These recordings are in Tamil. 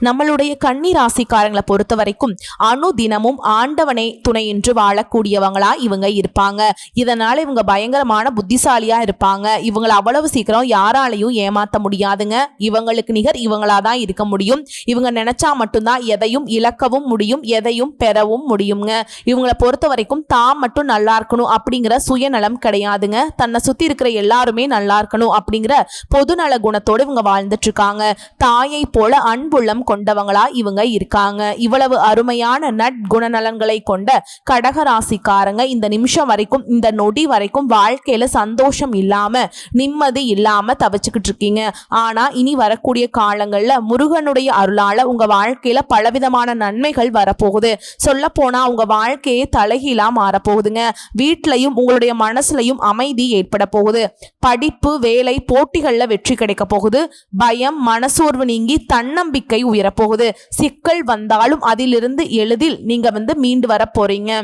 நம்மளுடைய கன்னி ராசிக்காரங்களை பொறுத்த வரைக்கும் அணு தினமும் ஆண்டவனை துணை என்று வாழக்கூடியவங்களா இவங்க இருப்பாங்க. இதனால இவங்க பயங்கரமான புத்திசாலியா இருப்பாங்க. இவங்களை அவ்வளவு சீக்கிரம் யாராலையும் ஏமாத்த முடியாதுங்க. இவங்களுக்கு நிகர் இவங்களா தான் இருக்க முடியும். இவங்க நினைச்சா மட்டும்தான் எதையும் இழக்கவும் முடியும் எதையும் பெறவும் முடியுங்க. இவங்களை பொறுத்த வரைக்கும் தான் மட்டும் நல்லா இருக்கணும் அப்படிங்கிற சுயநலம் கிடையாதுங்க. தன்னை சுத்தி இருக்கிற எல்லாருமே நல்லா இருக்கணும் அப்படிங்கிற பொதுநல குணத்தோடு இவங்க வாழ்ந்துட்டு இருக்காங்க. தாயை போல அன்புள்ளம் கொண்டவங்களா இவங்க இருக்காங்க. இவ்வளவு அருமையான நட்குணநலன்களை கொண்ட கடக ராசிக்காரங்க இந்த நிமிஷம் வரைக்கும் இந்த நொடி வரைக்கும் வாழ்க்கையில சந்தோஷம் இல்லாம நிம்மதி இல்லாம தவிச்சுக்கிட்டு இருக்கீங்க. ஆனா இனி வரக்கூடிய காலங்கள்ல முருகனுடைய அருளால உங்க வாழ்க்கையில பலவிதமான நன்மைகள் வரப்போகுது. சொல்ல போனா உங்க வாழ்க்கையே தலைகீழா மாறப்போகுதுங்க. வீட்லயும் உங்களுடைய மனசுலையும் அமைதி ஏற்பட போகுது. படிப்பு வேலை போட்டிகள்ல வெற்றி கிடைக்க போகுது. பயம் மனசோர்வு நீங்கி தன்னம்பிக்கை உயரப்போகுது. சிக்கல் வந்தாலும் அதிலிருந்து எளிதில் நீங்க வந்து மீண்டு வர போறீங்க.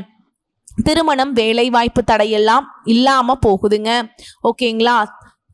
திருமணம் வேலைவாய்ப்பு தடையெல்லாம் இல்லாம போகுதுங்க. ஓகேங்களா?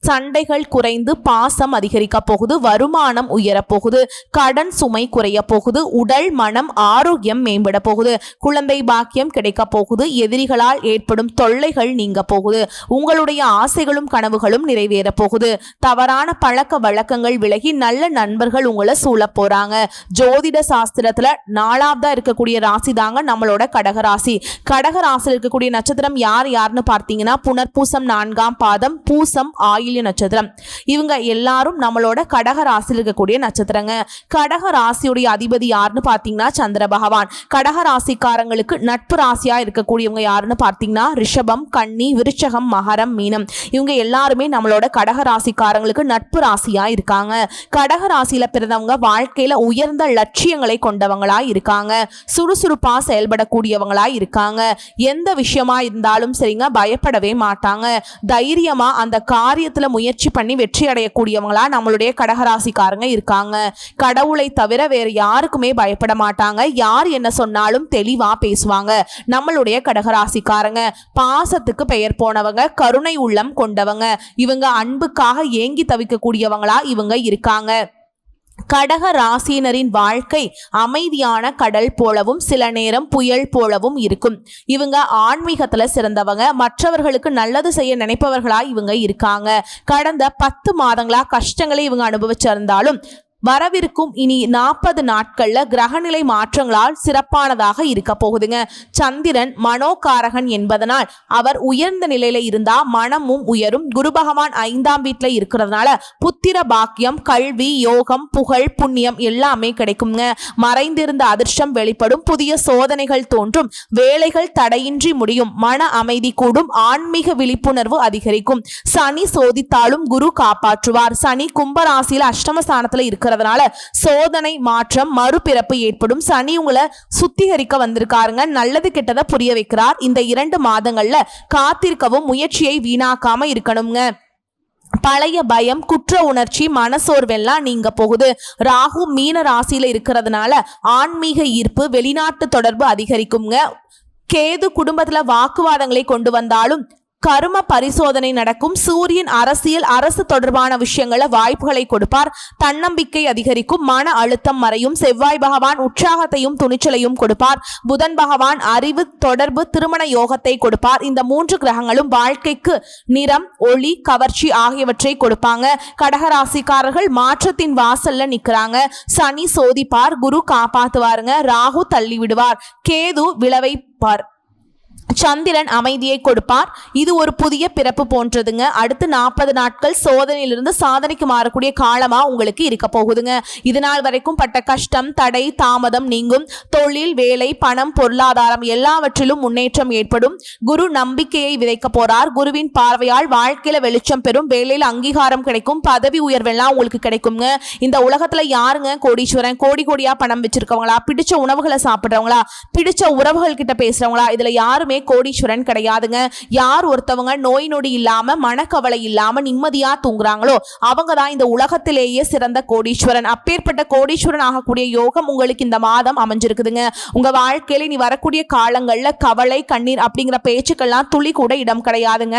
சண்டைகள் குறைந்து பாசம் அதிகரிக்க போகுது வருமானம் உயரப் போகுது கடன் சுமை குறைய போகுது உடல் மனம் ஆரோக்கியம் மேம்பட போகுது குழந்தை பாக்கியம் கிடைக்க போகுது எதிரிகளால் ஏற்படும் தொல்லைகள் நீங்க போகுது உங்களுடைய ஆசைகளும் கனவுகளும் நிறைவேற போகுது. தவறான பழக்க வழக்கங்கள் விலகி நல்ல நண்பர்கள் உங்களை சூழ போறாங்க. ஜோதிட சாஸ்திரத்துல நாலாவதா இருக்கக்கூடிய ராசி தாங்க நம்மளோட கடகராசி கடகராசியில் இருக்கக்கூடிய நட்சத்திரம் யார் யாருன்னு பார்த்தீங்கன்னா புனர்பூசம் நான்காம் பாதம் பூசம் ஆயில் ஆயில்ய நட்சத்திரம். இவங்க எல்லாரும் நம்மளோட கடக ராசியில் இருக்கக்கூடிய நட்சத்திரங்க. கடக ராசியுடைய அதிபதி யாருன்னு பார்த்தீங்கன்னா சந்திர பகவான். கடக ராசிக்காரங்களுக்கு நட்பு ராசியா இருக்கக்கூடியவங்க யாருன்னு பார்த்தீங்கன்னா ரிஷபம் கன்னி விருச்சகம் மகரம் மீனம். இவங்க எல்லாருமே நம்மளோட கடக ராசிக்காரங்களுக்கு நட்பு ராசியா இருக்காங்க. கடக ராசியில பிறந்தவங்க வாழ்க்கையில உயர்ந்த லட்சியங்களை கொண்டவங்களா இருக்காங்க. சுறுசுறுப்பா செயல்படக்கூடியவங்களா இருக்காங்க. எந்த விஷயமா இருந்தாலும் சரிங்க பயப்படவே மாட்டாங்க. தைரியமா அந்த காரியத்துல முயற்சி பண்ணி வெற்றி அடையக்கூடியவங்களா நம்மளுடைய கடகராசிக்காரங்க இருக்காங்க. கடவுளை தவிர வேற யாருக்குமே பயப்பட மாட்டாங்க. யார் என்ன சொன்னாலும் தெளிவா பேசுவாங்க. நம்மளுடைய கடகராசிக்காரங்க பாசத்துக்கு பெயர் போனவங்க கருணை உள்ளம் கொண்டவங்க இவங்க அன்புக்காக ஏங்கி தவிக்கக்கூடியவங்களா இவங்க இருக்காங்க. கடக ராசியினரின் வாழ்க்கை அமைதியான கடல் போலவும் சில நேரம் புயல் போலவும் இருக்கும். இவங்க ஆன்மீகத்துல சிறந்தவங்க. மற்றவர்களுக்கு நல்லது செய்ய நினைப்பவர்களா இவங்க இருக்காங்க. கடந்த பத்து மாதங்களா கஷ்டங்களை இவங்க அனுபவிச்சிருந்தாலும் வரவிருக்கும் இனி நாற்பது நாட்கள்ல கிரகநிலை மாற்றங்களால் சிறப்பானதாக இருக்க போகுதுங்க. சந்திரன் மனோகாரகன் என்பதனால் அவர் உயர்ந்த நிலையில இருந்தா மனமும் உயரும். குரு பகவான் ஐந்தாம் வீட்டுல இருக்கிறதுனால புத்திர பாக்கியம் கல்வி யோகம் புகழ் புண்ணியம் எல்லாமே கிடைக்குங்க. மறைந்திருந்த அதிர்ஷ்டம் வெளிப்படும். புதிய சோதனைகள் தோன்றும். வேலைகள் தடையின்றி முடியும். மன அமைதி கூடும். ஆன்மீக விழிப்புணர்வு அதிகரிக்கும். சனி சோதித்தாலும் குரு காப்பாற்றுவார். சனி கும்பராசியில அஷ்டமஸ்தானத்துல இருக்கிற இருக்கிறதுனால சோதனை மாற்றம் மறுபிறப்பு ஏற்படும். சனி உங்களை சுத்திகரிக்க வந்திருக்காருங்க. நல்லது கெட்டதை புரிய வைக்கிறார். இந்த இரண்டு மாதங்கள்ல காத்திருக்கவும் முயற்சியை வீணாக்காம இருக்கணுங்க. பழைய பயம் குற்ற உணர்ச்சி மனசோர்வெல்லாம் நீங்க போகுது. ராகு மீன ராசியில இருக்கிறதுனால ஆன்மீக ஈர்ப்பு வெளிநாட்டு தொடர்பு அதிகரிக்குங்க. கேது குடும்பத்துல வாக்குவாதங்களை கொண்டு வந்தாலும் கரும பரிசோதனை நடக்கும். சூரியன் அரசியல் அரசு தொடர்பான விஷயங்களை வாய்ப்புகளை கொடுப்பார். தன்னம்பிக்கை அதிகரிக்கும். மன அழுத்தம் மறையும். செவ்வாய் பகவான் உற்சாகத்தையும் துணிச்சலையும் கொடுப்பார். புதன் பகவான் அறிவு தொடர்பு திருமண யோகத்தை கொடுப்பார். இந்த மூன்று கிரகங்களும் வாழ்க்கைக்கு நிறம் ஒளி கவர்ச்சி ஆகியவற்றை கொடுப்பாங்க. கடகராசிக்காரர்கள் மாற்றத்தின் வாசல்ல நிக்கிறாங்க. சனி சோதிப்பார். குரு காப்பாத்துவாருங்க. ராகு தள்ளி விடுவார் கேது விளைவைப்பார். சந்திரன் அமைதியை கொடுப்பார். இது ஒரு புதிய பிறப்பு போன்றதுங்க. அடுத்து நாற்பது நாட்கள் சோதனையிலிருந்து சாதனைக்கு மாறக்கூடிய காலமா உங்களுக்கு இருக்க போகுதுங்க. இது நாள் வரைக்கும் பட்ட கஷ்டம் தடை தாமதம் நீங்கும். தொழில் வேலை பணம் பொருளாதாரம் எல்லாவற்றிலும் முன்னேற்றம் ஏற்படும். குரு நம்பிக்கையை விதைக்க போறார். குருவின் பார்வையால் வாழ்க்கையில வெளிச்சம் பெறும். வேலையில் அங்கீகாரம் கிடைக்கும். பதவி உயர்வெல்லாம் உங்களுக்கு கிடைக்குங்க. இந்த உலகத்துல யாருங்க கோடீஸ்வரன்? கோடி கோடியா பணம் வச்சிருக்கவங்களா? பிடிச்ச உணவுகளை சாப்பிடுறவங்களா? பிடிச்ச உறவுகள் கிட்ட பேசுறவங்களா? இதுல யாருமே கோடீஸ்வரன் கிடையாதுங்க. யார் ஒருத்தவங்க நோய் நொடி இல்லாம மனக்கவலை இல்லாம நிம்மதியா தூங்குறாங்களோ அவங்க தான் இந்த உலகத்திலேயே சிறந்த கோடீஸ்வரன். அப்பேற்பட்ட கோடீஸ்வரன் ஆகக்கூடிய யோகம் உங்களுக்கு இந்த மாதம் அமைஞ்சிருக்குதுங்க. உங்க வாழ்க்கையில நீ வரக்கூடிய காலங்கள்ல கவலை கண்ணீர் அப்படிங்கிற பேச்சுக்கள்லாம் துளி கூட இடம் கிடையாதுங்க.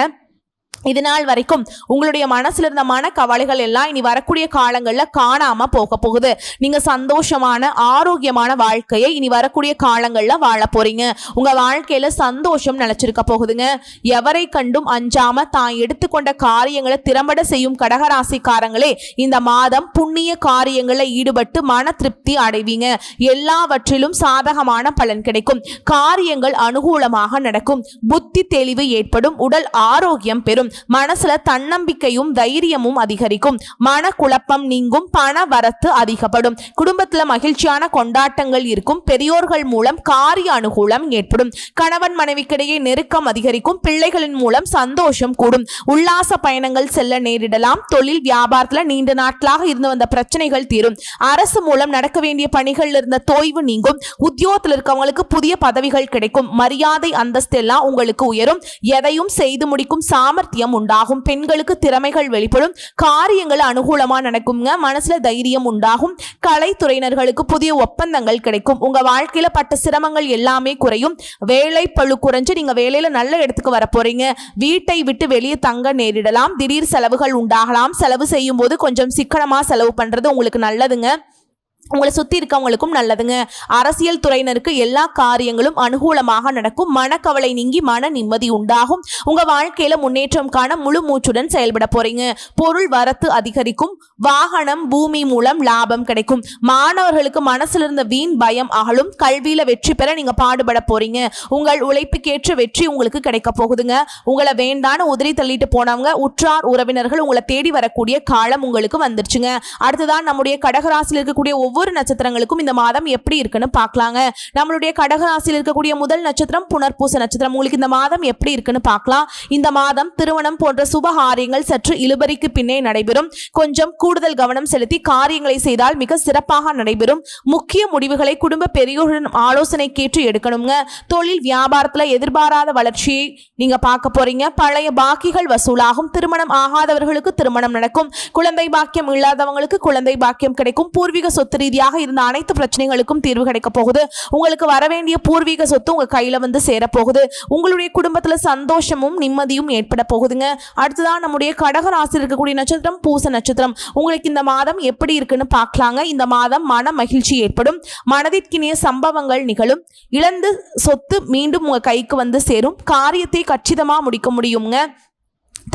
இது நாள் வரைக்கும் உங்களுடைய மனசுல இருந்த மன கவலைகள் எல்லாம் இனி வரக்கூடிய காலங்களில் காணாம போக போகுது. நீங்க சந்தோஷமான ஆரோக்கியமான வாழ்க்கையை இனி வரக்கூடிய காலங்களில் வாழ போறீங்க. உங்க வாழ்க்கையில சந்தோஷம் நினச்சிருக்க போகுதுங்க. எவரை கண்டும் அஞ்சாம தான் எடுத்துக்கொண்ட காரியங்களை திறம்பட செய்யும் கடகராசிக்காரங்களே இந்த மாதம் புண்ணிய காரியங்களில் ஈடுபட்டு மன திருப்தி அடைவீங்க. எல்லாவற்றிலும் சாதகமான பலன் கிடைக்கும். காரியங்கள் அனுகூலமாக நடக்கும். புத்தி தெளிவு ஏற்படும். உடல் ஆரோக்கியம் பெறும். மனசுல தன்னம்பிக்கையும் தைரியமும் அதிகரிக்கும். மனக்குழப்பம் நீங்கும் பண வரத்து அதிகப்படும். குடும்பத்துல மகிழ்ச்சியான கொண்டாட்டங்கள் இருக்கும். பெரியோர்கள் மூலம் காரிய அனுகூலம் ஏற்படும். கணவன் மனைவிக்கிடையே நெருக்கம் அதிகரிக்கும். பிள்ளைகளின் மூலம் சந்தோஷம் கூடும். உல்லாச பயணங்கள் செல்ல நேரிடலாம். தொழில் வியாபாரத்துல நீண்ட நாட்களாக இருந்து வந்த பிரச்சனைகள் தீரும். அரசு மூலம் நடக்க வேண்டிய பணிகள் இருந்த தோய்வு நீங்கும். உத்தியோகத்தில் இருக்கவங்களுக்கு புதிய பதவிகள் கிடைக்கும். மரியாதை அந்தஸ்து எல்லாம் உங்களுக்கு உயரும். எதையும் செய்து முடிக்கும் சாமர்த்தியம் உண்டாகும். பெண்களுக்கு திறமைகள் வெளிப்படும். காரியங்கள் அனுகூலமா நடக்குங்க மனசுல தைரியம் உண்டாகும். கலைத்துறையினர்களுக்கு புதிய ஒப்பந்தங்கள் கிடைக்கும். உங்க வாழ்க்கையில பட்ட சிரமங்கள் எல்லாமே குறையும். வேலை பழு குறைஞ்சு நீங்க வேலையில நல்ல இடத்துக்கு வர போறீங்க. வீட்டை விட்டு வெளியே தங்க நேரிடலாம். திடீர் செலவுகள் உண்டாகலாம். செலவு செய்யும் போது கொஞ்சம் சிக்கனமா செலவு பண்றது உங்களுக்கு நல்லதுங்க. உங்களை சுற்றி இருக்கவங்களுக்கும் நல்லதுங்க. அரசியல் துறையினருக்கு எல்லா காரியங்களும் அனுகூலமாக நடக்கும். மனக்கவலை நீங்கி மன நிம்மதி உண்டாகும். உங்க வாழ்க்கையில முன்னேற்றம் காண முழு மூச்சுடன் செயல்பட போறீங்க. பொருள் வரத்து அதிகரிக்கும். வாகனம் பூமி மூலம் லாபம் கிடைக்கும். மாணவர்களுக்கு மனசுல இருந்த வீண் பயம் அகலும். கல்வியில வெற்றி பெற நீங்க பாடுபட போறீங்க. உங்கள் உழைப்புக்கேற்ற வெற்றி உங்களுக்கு கிடைக்க போகுதுங்க. உங்களை வேண்டான்னு உதிரி தள்ளிட்டு போனவங்க உற்றார் உறவினர்கள் உங்களை தேடி வரக்கூடிய காலம் உங்களுக்கு வந்துருச்சுங்க. அடுத்ததான் நம்முடைய கடகராசியில் இருக்கக்கூடிய ஒவ்வொரு ஒவ்வொரு நட்சத்திரங்களுக்கும் இந்த மாதம் எப்படி இருக்குன்னு பார்க்கலாங்க. நம்மளுடைய கடகராசியில் இருக்கக்கூடிய முதல் நட்சத்திரம் புனர்பூச நட்சத்திரம். உங்களுக்கு இந்த மாதம் எப்படி இருக்குன்னு பார்க்கலாம். இந்த மாதம் திருமணம் போன்ற சுப காரியங்கள் சற்று இழுபறிக்கு பின்னே நடைபெறும். கொஞ்சம் கூடுதல் கவனம் செலுத்தி காரியங்களை செய்தால் மிக சிறப்பாக நடைபெறும். முக்கிய முடிவுகளை குடும்ப பெரியோருடன் ஆலோசனை கேட்டு எடுக்கணுங்க. தொழில் வியாபாரத்துல எதிர்பாராத வளர்ச்சியை நீங்க பார்க்க போறீங்க. பழைய பாக்கிகள் வசூலாகும். திருமணம் ஆகாதவர்களுக்கு திருமணம் நடக்கும். குழந்தை பாக்கியம் இல்லாதவங்களுக்கு குழந்தை பாக்கியம் கிடைக்கும். பூர்வீக சொத்து ரீதியாக இருந்த அனைத்து பிரச்சனைகளுக்கும் தீர்வு கிடைக்க போகுது. உங்களுக்கு வர வேண்டிய பூர்வீக சொத்து உங்க கையில வந்து சேரப்போகுது உங்களுடைய குடும்பத்துல சந்தோஷமும் நிம்மதியும் ஏற்பட போகுதுங்க. அடுத்ததான் நம்முடைய கடக ராசியில் இருக்கக்கூடிய நட்சத்திரம் பூச நட்சத்திரம். உங்களுக்கு இந்த மாதம் எப்படி இருக்குன்னு பார்க்கலாங்க. இந்த மாதம் மன மகிழ்ச்சி ஏற்படும். மனதிற்கினிய சம்பவங்கள் நிகழும். இழந்து சொத்து மீண்டும் உங்க கைக்கு வந்து சேரும். காரியத்தை கச்சிதமா முடிக்க முடியுங்க.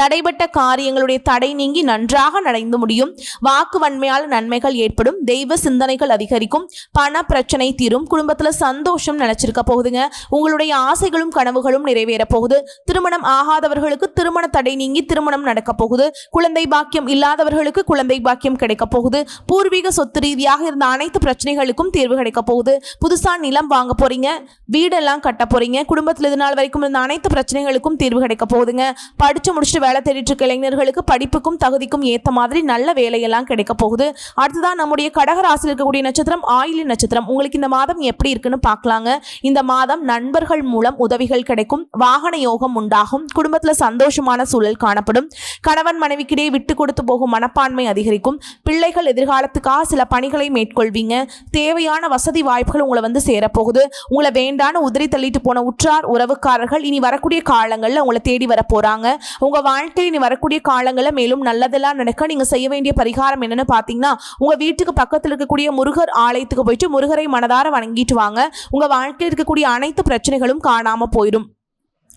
தடைபட்ட காரியங்களுடைய தடை நீங்கி நன்றாக நடந்து முடியும். வாக்கு வன்மையால் நன்மைகள் ஏற்படும். தெய்வ சிந்தனைகள் அதிகரிக்கும். பண பிரச்சனை தீரும். குடும்பத்தில் சந்தோஷம் நினைச்சிருக்க போகுதுங்க. உங்களுடைய ஆசைகளும் கனவுகளும் நிறைவேற போகுது. திருமணம் ஆகாதவர்களுக்கு திருமண தடை நீங்கி திருமணம் நடக்க போகுது. குழந்தை பாக்கியம் இல்லாதவர்களுக்கு குழந்தை பாக்கியம் கிடைக்க போகுது. பூர்வீக சொத்து ரீதியாக இருந்த அனைத்து பிரச்சனைகளுக்கும் தீர்வு கிடைக்க போகுது. புதுசா நிலம் வாங்க போறீங்க. வீடெல்லாம் கட்ட போறீங்க. குடும்பத்தில் இது நாள் வரைக்கும் இருந்த அனைத்து பிரச்சனைகளுக்கும் தீர்வு கிடைக்க போகுதுங்க. படிச்சு முடிச்சுட்டு வேலை தேடிட்டு இருக்க இளைஞர்களுக்கு படிப்புக்கும் தகுதிக்கும் ஏத்த மாதிரி நல்ல வேலையெல்லாம் கிடைக்க போகுது. அடுத்ததான் நம்முடைய கடகராசியில் இருக்கக்கூடிய நட்சத்திரம் ஆயிலி நட்சத்திரம். உங்களுக்கு இந்த மாதம் எப்படி இருக்குன்னு பார்க்கலாங்க. இந்த மாதம் நண்பர்கள் மூலம் உதவிகள் கிடைக்கும் வாகன யோகம் உண்டாகும் குடும்பத்துல சந்தோஷமான சூழல் காணப்படும். கணவன் மனைவிக்கிடையே விட்டு கொடுத்து போகும் மனப்பான்மை அதிகரிக்கும். பிள்ளைகள் எதிர்காலத்துக்காக சில பணிகளை மேற்கொள்வீங்க. தேவையான வசதி வாய்ப்புகள் உங்களை வந்து சேரப்போகுது உங்களை வேண்டான உதிரி தள்ளிட்டு போன உற்றார் உறவுக்காரர்கள் இனி வரக்கூடிய காலங்களில் உங்களை தேடி வர போறாங்க. உங்க வாழ்க்கையில் நீ வரக்கூடிய காலங்களில் மேலும் நல்லதெல்லாம் நடக்க நீங்க செய்ய வேண்டிய பரிகாரம் என்னன்னு பார்த்தீங்கன்னா உங்க வீட்டுக்கு பக்கத்தில் இருக்கக்கூடிய முருகர் ஆலயத்துக்கு போயிட்டு முருகரை மனதார வணங்கிட்டு வாங்க. உங்க வாழ்க்கையில் இருக்கக்கூடிய அனைத்து பிரச்சனைகளும் காணாம போயிடும்.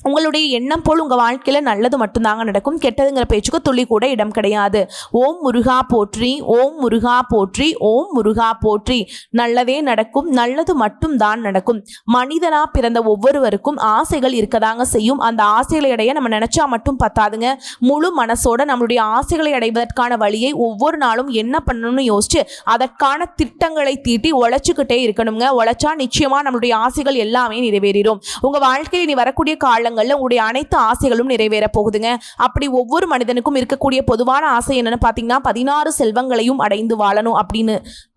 உங்களுடைய எண்ணம் போல் உங்கள் வாழ்க்கையில் நல்லது மட்டும்தாங்க நடக்கும். கெட்டதுங்கிற பேச்சுக்கு துளி கூட இடம் கிடையாது. ஓம் முருகா போற்றி ஓம் முருகா போற்றி ஓம் முருகா போற்றி. நல்லதே நடக்கும் நல்லது மட்டும் தான் நடக்கும். மனிதனாக பிறந்த ஒவ்வொருவருக்கும் ஆசைகள் இருக்கதாங்க செய்யும். அந்த ஆசைகளை அடைய நம்ம நினச்சா மட்டும் பத்தாதுங்க. முழு மனசோட நம்மளுடைய ஆசைகளை அடைவதற்கான வழியை ஒவ்வொரு நாளும் என்ன பண்ணணும்னு யோசிச்சு அதற்கான திட்டங்களை தீட்டி உழைச்சிக்கிட்டே இருக்கணுங்க. உழைச்சா நிச்சயமாக நம்மளுடைய ஆசைகள் எல்லாமே நிறைவேறிடும் உங்கள் வாழ்க்கையில் இனி வரக்கூடிய காலங்களில் உங்களுடைய அனைத்து ஆசைகளும் நிறைவேற போகுதுங்க. அப்படி ஒவ்வொரு மனிதனுக்கும் இருக்கக்கூடிய பொதுவான ஆசை என்னன்னு பார்த்தீங்கன்னா பதினாறு செல்வங்களையும் அடைந்து வாழணும் அப்படின்னு.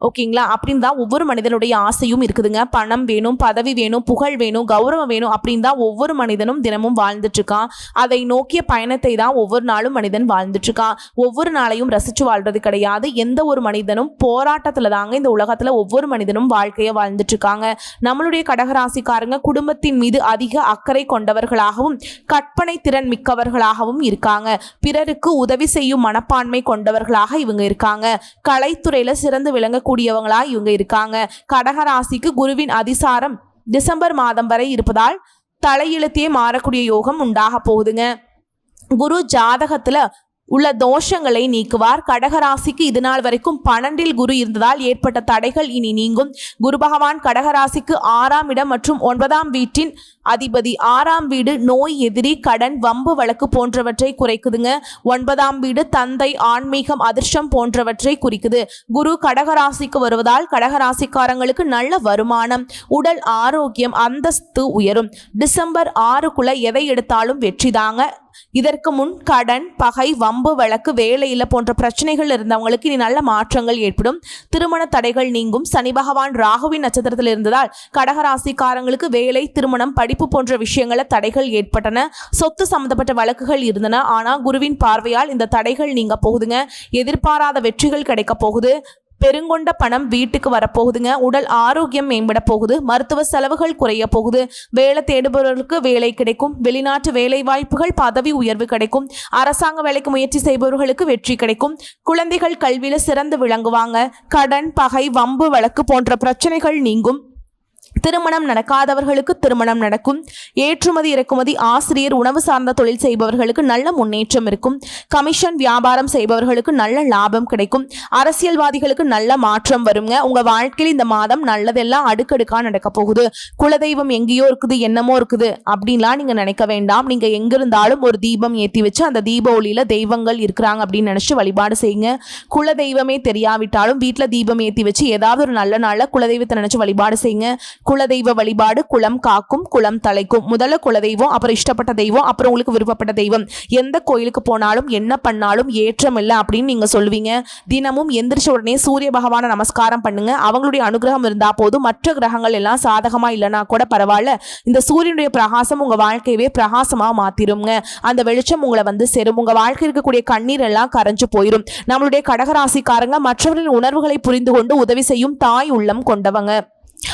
ஓகேங்களா? அப்படின்னு தான் ஒவ்வொரு மனிதனுடைய ஆசையும் இருக்குதுங்க. பணம் வேணும் பதவி வேணும் புகழ் வேணும் கௌரவம் வேணும் அப்படின்னு தான் ஒவ்வொரு மனிதனும் தினமும் வாழ்ந்துட்டு இருக்கான் அதை நோக்கிய பயணத்தை தான் ஒவ்வொரு நாளும் மனிதன் வாழ்ந்துட்டு இருக்கான் ஒவ்வொரு நாளையும் ரசிச்சு வாழ்றது கிடையாது. எந்த ஒரு மனிதனும் போராட்டத்தில் தாங்க இந்த உலகத்தில் ஒவ்வொரு மனிதனும் வாழ்க்கையை வாழ்ந்துட்டு இருக்காங்க நம்மளுடைய கடகராசிக்காரங்க குடும்பத்தின் மீது அதிக அக்கறை கொண்டவர்களாக கொண்டவர்களாகவும் கற்பனை திறன் மிக்கவர்களாகவும் இருக்காங்க. பிறருக்கு உதவி செய்யும் மனப்பான்மை கொண்டவர்களாக இவங்க இருக்காங்க. கலைத்துறையில சிறந்து விளங்கக்கூடியவங்களா இவங்க இருக்காங்க. கடகராசிக்கு குருவின் அதிசாரம் டிசம்பர் மாதம் வரை இருப்பதால் தலையெழுத்தே மாறக்கூடிய யோகம் உண்டாக போகுதுங்க. குரு ஜாதகத்துல உள்ள தோஷங்களை நீக்குவார். கடகராசிக்கு இது நாள் வரைக்கும் பன்னெண்டில் குரு இருந்ததால் ஏற்பட்ட தடைகள் இனி நீங்கும். குரு பகவான் கடகராசிக்கு ஆறாம் இடம் மற்றும் ஒன்பதாம் வீட்டின் அதிபதி ஆறாம் வீடு நோய் எதிரி கடன் வம்பு வழக்கு போன்றவற்றை குறைக்குதுங்க. ஒன்பதாம் வீடு தந்தை ஆன்மீகம் அதிர்ஷ்டம் போன்றவற்றை குறிக்குது. குரு கடகராசிக்கு வருவதால் கடகராசிக்காரங்களுக்கு நல்ல வருமானம் உடல் ஆரோக்கியம் அந்தஸ்து உயரும். டிசம்பர் ஆறுக்குள்ள எதை எடுத்தாலும் வெற்றிதாங்க இதற்கு முன் கடன் பகை வம்பு வழக்கு வேலையில போன்ற பிரச்சனைகள் இருந்தவங்களுக்கு இனி நல்ல மாற்றங்கள் ஏற்படும். திருமண தடைகள் நீங்கும். சனி பகவான் ராகுவின் நட்சத்திரத்தில் இருந்ததால் கடகராசிக்காரங்களுக்கு வேலை திருமணம் படிப்பு போன்ற விஷயங்கள தடைகள் ஏற்பட்டன. சொத்து சம்பந்தப்பட்ட வழக்குகள் இருந்தன. ஆனால் குருவின் பார்வையால் இந்த தடைகள் நீங்க போகுதுங்க. எதிர்பாராத வெற்றிகள் கிடைக்க போகுது. பெருங்கொண்ட பணம் வீட்டுக்கு வரப்போகுதுங்க. உடல் ஆரோக்கியம் மேம்பட போகுது. மருத்துவ செலவுகள் குறைய போகுது. வேலை தேடுபவர்களுக்கு வேலை கிடைக்கும். வெளிநாட்டு வேலை வாய்ப்புகள் பதவி உயர்வு கிடைக்கும். அரசாங்க வேலைக்கு முயற்சி செய்பவர்களுக்கு வெற்றி கிடைக்கும். குழந்தைகள் கல்வியில சிறந்து விளங்குவாங்க. கடன் பகை வம்பு வழக்கு போன்ற பிரச்சனைகள் நீங்கும். திருமணம் நடக்காதவர்களுக்கு திருமணம் நடக்கும். ஏற்றுமதி இறக்குமதி ஆசிரியர் உணவு சார்ந்த தொழில் செய்பவர்களுக்கு நல்ல முன்னேற்றம் இருக்கும். கமிஷன் வியாபாரம் செய்பவர்களுக்கு நல்ல லாபம் கிடைக்கும். அரசியல்வாதிகளுக்கு நல்ல மாற்றம் வருங்க. உங்க வாழ்க்கையில் இந்த மாதம் நல்லதெல்லாம் அடுக்கடுக்கா நடக்க போகுது. குலதெய்வம் எங்கேயோ இருக்குது என்னமோ இருக்குது அப்படின்லாம் நீங்க நினைக்க வேண்டாம். நீங்க எங்கிருந்தாலும் ஒரு தீபம் ஏற்றி வச்சு அந்த தீப ஒளியில தெய்வங்கள் இருக்கிறாங்க அப்படின்னு நினைச்சு வழிபாடு செய்யுங்க. குலதெய்வமே தெரியாவிட்டாலும் வீட்டில் தீபம் ஏற்றி வச்சு ஏதாவது ஒரு நல்ல நாளில் குலதெய்வத்தை நினைச்சு வழிபாடு செய்யுங்க. குலதெய்வ வழிபாடு குலம் காக்கும் குலம் தலைக்கும். முதல்ல குலதெய்வம் அப்புறம் இஷ்டப்பட்ட தெய்வம் அப்புறம் உங்களுக்கு விருப்பப்பட்ட தெய்வம். எந்த கோயிலுக்கு போனாலும் என்ன பண்ணாலும் ஏற்றம் இல்லை அப்படின்னு நீங்க சொல்லுவீங்க தினமும் எந்திரிச்ச உடனே சூரிய பகவானை நமஸ்காரம் பண்ணுங்க. அவங்களுடைய அனுகிரகம் இருந்தா போதும். மற்ற கிரகங்கள் எல்லாம் சாதகமா இல்லைனா கூட பரவாயில்ல. இந்த சூரியனுடைய பிரகாசம் உங்க வாழ்க்கையவே பிரகாசமா மாத்திருங்க அந்த வெளிச்சம் உங்களை வந்து சேரும். உங்க வாழ்க்கை இருக்கக்கூடிய கண்ணீர் எல்லாம் கரைஞ்சு போயிடும் நம்மளுடைய கடகராசிக்காரங்க மற்றவர்களின் உணர்வுகளை புரிந்து கொண்டு உதவி செய்யும் தாய் உள்ளம் கொண்டவங்க.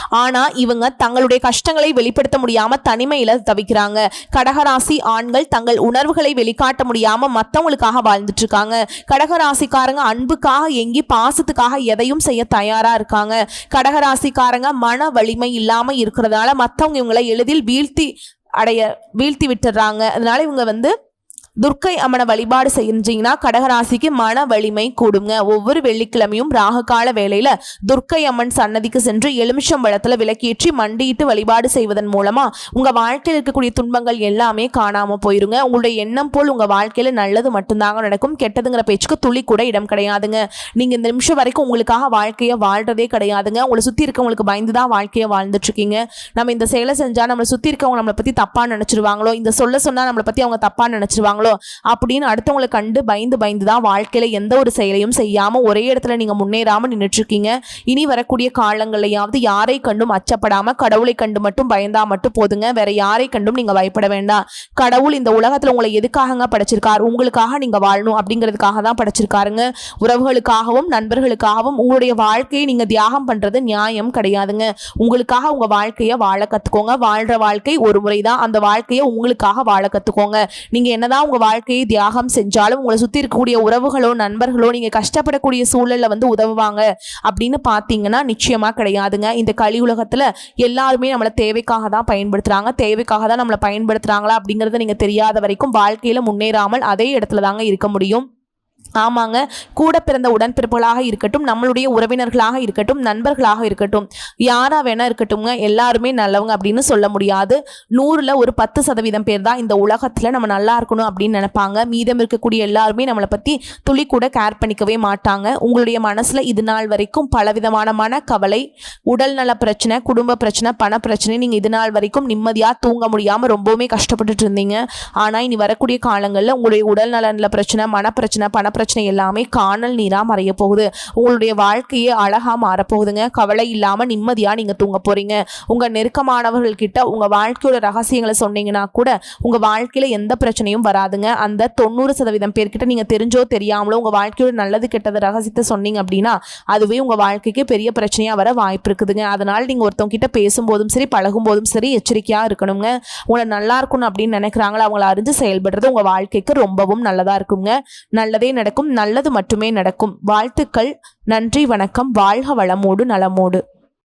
ஆனா இவங்க தங்களுடைய கஷ்டங்களை வெளிப்படுத்த முடியாம தனிமையில தவிக்கிறாங்க. கடகராசி ஆண்கள் தங்கள் உணர்வுகளை வெளிக்காட்ட முடியாம மத்தவங்களுக்காக வாழ்ந்துட்டு இருக்காங்க கடகராசிக்காரங்க அன்புக்காக எங்கி பாசத்துக்காக எதையும் செய்ய தயாரா இருக்காங்க. கடகராசிக்காரங்க மன வலிமை இல்லாம இருக்கிறதால மத்தவங்க இவங்களை எளிதில் வீழ்த்தி அடைய வீழ்த்தி விட்டுறாங்க. அதனால இவங்க வந்து துர்க்கை அம்மனை வழிபாடு செஞ்சீங்கன்னா கடகராசிக்கு மன வலிமை கூடுங்க. ஒவ்வொரு வெள்ளிக்கிழமையும் ராககால வேளையில துர்க்கை அம்மன் சன்னதிக்கு சென்று எலுமிச்சம் பழத்துல விளக்கேற்றி மண்டியிட்டு வழிபாடு செய்வதன் மூலமா உங்க வாழ்க்கையில் இருக்கக்கூடிய துன்பங்கள் எல்லாமே காணாம போயிருங்க. உங்களுடைய எண்ணம் போல் உங்க வாழ்க்கையில நல்லது மட்டும்தாங்க நடக்கும். கெட்டதுங்கிற பேச்சுக்கு துளி கூட இடம் கிடையாதுங்க. நீங்க இந்த நிமிஷம் வரைக்கும் உங்களுக்காக வாழ்க்கையை வாழ்றதே கிடையாதுங்க. உங்களை சுத்தி இருக்கவங்களுக்கு பயந்து தான் வாழ்க்கையை வாழ்ந்துட்டு இருக்கீங்க நம்ம இந்த செயலை செஞ்சா நம்மளை சுத்தி இருக்கவங்க நம்மளை பத்தி தப்பா நினைச்சிருவாங்களோ? இந்த சொல்ல சொன்னா நம்மளை பத்தி அவங்க தப்பா நினைச்சிருவாங்களோ? சொல்லுவாங்களோ அப்படின்னு அடுத்தவங்களை கண்டு பயந்து பயந்து தான் வாழ்க்கையில எந்த ஒரு செயலையும் செய்யாம ஒரே இடத்துல நீங்க முன்னேறாமல் நின்றுட்டு இருக்கீங்க இனி வரக்கூடிய காலங்களையாவது யாரை கண்டும் அச்சப்படாம கடவுளை கண்டு மட்டும் பயந்தா மட்டும் போதுங்க. வேற யாரை கண்டும் நீங்கள் பயப்பட வேண்டாம். கடவுள் இந்த உலகத்தில் உங்களை எதுக்காகங்க படைச்சிருக்கார்? உங்களுக்காக நீங்கள் வாழணும் அப்படிங்கிறதுக்காக தான் படைச்சிருக்காருங்க. உறவுகளுக்காகவும் நண்பர்களுக்காகவும் உங்களுடைய வாழ்க்கையை நீங்கள் தியாகம் பண்ணுறது நியாயம் கிடையாதுங்க. உங்களுக்காக உங்கள் வாழ்க்கையை வாழ கத்துக்கோங்க. வாழ்கிற வாழ்க்கை ஒரு முறை தான் அந்த வாழ்க்கையை உங்களுக்காக வாழ கத்துக்கோங்க. நீங்கள் என்னதான் உங்க வாழ்க்கையை தியாகம் செஞ்சாலும் உங்களை சுத்தி இருக்கக்கூடிய உறவுகளோ நண்பர்களோ நீங்க கஷ்டப்படக்கூடிய சூழல்ல வந்து உதவுவாங்க அப்படின்னு பாத்தீங்கன்னா நிச்சயமா கிடையாதுங்க. இந்த கலி உலகத்துல எல்லாருமே நம்மளை தேவைக்காக தான் பயன்படுத்துறாங்க. தேவைக்காக தான் நம்மளை பயன்படுத்துறாங்களா அப்படிங்கறத நீங்க தெரியாத வரைக்கும் வாழ்க்கையில முன்னேறாமல் அதே இடத்துல தாங்க இருக்க முடியும். ஆமாங்க. கூட பிறந்த உடன்பிறப்புகளாக இருக்கட்டும் நம்மளுடைய உறவினர்களாக இருக்கட்டும் நண்பர்களாக இருக்கட்டும் யாராக வேணா இருக்கட்டும்ங்க. எல்லாருமே நல்லவங்க அப்படின்னு சொல்ல முடியாது. நூறில் ஒரு பத்து சதவீதம் பேர் தான் இந்த உலகத்தில் நம்ம நல்லா இருக்கணும் அப்படின்னு நினைப்பாங்க. மீதம் இருக்கக்கூடிய எல்லாருமே நம்மளை பற்றி துளி கூட கேர் பண்ணிக்கவே மாட்டாங்க. உங்களுடைய மனசில் இது நாள் வரைக்கும் பலவிதமான மனக்கவலை உடல் நல பிரச்சனை குடும்ப பிரச்சனை பண பிரச்சனை நீங்கள் இது நாள் வரைக்கும் நிம்மதியாக தூங்க முடியாமல் ரொம்பவுமே கஷ்டப்பட்டுட்டு இருந்தீங்க. ஆனால் இனி வரக்கூடிய காலங்களில் உங்களுடைய உடல் நலன்ல பிரச்சனை மனப்பிரச்சனை பிரச்சனை எல்லாமே காணல் நீரா மறைய போகுது. உங்களுடைய வாழ்க்கையே அழகா மாறப்போகுதுங்க. கவலை இல்லாம நிம்மதியா நீங்க தூங்க போறீங்க. உங்க நெருக்கமானவர்கள் கிட்ட உங்க வாழ்க்கையோட ரகசியங்களை சொன்னீங்கன்னா கூட உங்க வாழ்க்கையில எந்த பிரச்சனையும் வராதுங்க. அந்த தொண்ணூறு சதவீதம் பேர்கிட்ட நீங்க தெரிஞ்சோ தெரியாமலோ உங்க வாழ்க்கையோட நல்லது கெட்டது ரகசியத்தை சொன்னீங்க அப்படின்னா அதுவே உங்க வாழ்க்கைக்கு பெரிய பிரச்சனையா வர வாய்ப்பு இருக்குதுங்க. அதனால நீங்க ஒருத்தவங்க கிட்ட பேசும்போதும் சரி பழகும் போதும் சரி எச்சரிக்கையா இருக்கணுங்க. உங்களை நல்லா இருக்கணும் அப்படின்னு நினைக்கிறாங்களா அவங்கள அறிஞ்சு செயல்படுறது உங்க வாழ்க்கைக்கு ரொம்பவும் நல்லதா இருக்குங்க. நல்லதே நடக்கும் நல்லது மட்டுமே நடக்கும். வாழ்த்துக்கள். நன்றி வணக்கம். வாழ்க வளமோடு நலமோடு.